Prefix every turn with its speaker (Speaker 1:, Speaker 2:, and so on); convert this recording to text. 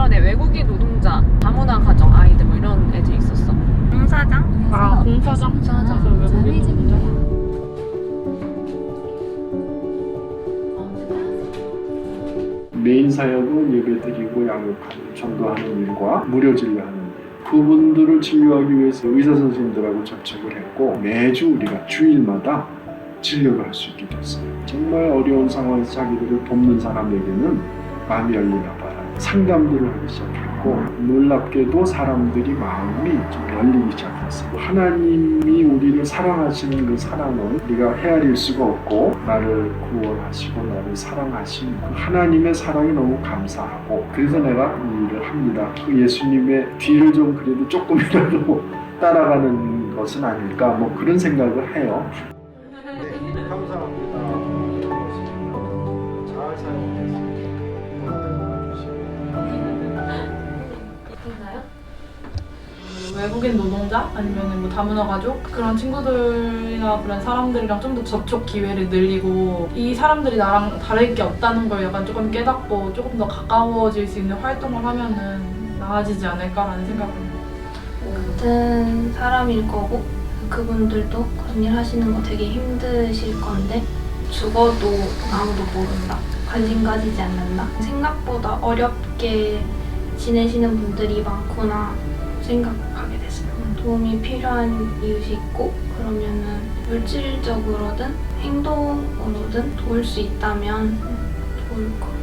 Speaker 1: 주변에 외국인 노동자, 다문화 가정 아이들 뭐 이런 애들이 있었어.
Speaker 2: 공사장?
Speaker 3: 아 공사장?
Speaker 1: 공사장.
Speaker 3: 저 외국인 노동자.
Speaker 4: 메인 사역은 예배드리고 양육하는 전도하는 일과 무료 진료하는 일. 그분들을 진료하기 위해서 의사 선생님들하고 접촉을 했고 매주 우리가 주일마다 진료를 할 수 있게 됐어요. 정말 어려운 상황에서 자기들을 돕는 사람에게는 마음이 열리나 봐요. 상담들을 하기 시작했고 놀랍게도 사람들이 마음이 좀 열리기 시작했어요. 하나님이 우리를 사랑하시는 그 사랑은 우리가 헤아릴 수가 없고 나를 구원하시고 나를 사랑하신 그 하나님의 사랑이 너무 감사하고 그래서 내가 이 일을 합니다. 그 예수님의 뒤를 좀 그래도 조금이라도 따라가는 것은 아닐까 뭐 그런 생각을 해요.
Speaker 3: 외국인 노동자 아니면 뭐 다문화 가족 그런 친구들이나 그런 사람들이랑 좀 더 접촉 기회를 늘리고 이 사람들이 나랑 다를 게 없다는 걸 약간 조금 깨닫고 조금 더 가까워질 수 있는 활동을 하면은 나아지지 않을까라는 생각을.
Speaker 2: 같은 사람일 거고 그분들도 그런 일 하시는 거 되게 힘드실 건데 죽어도 아무도 모른다. 관심 가지지 않는다. 생각보다 어렵게 지내시는 분들이 많구나 생각하게 됐어요. 도움이 필요한 이웃이 있고 그러면은 물질적으로든 행동으로든 도울 수 있다면 도울 것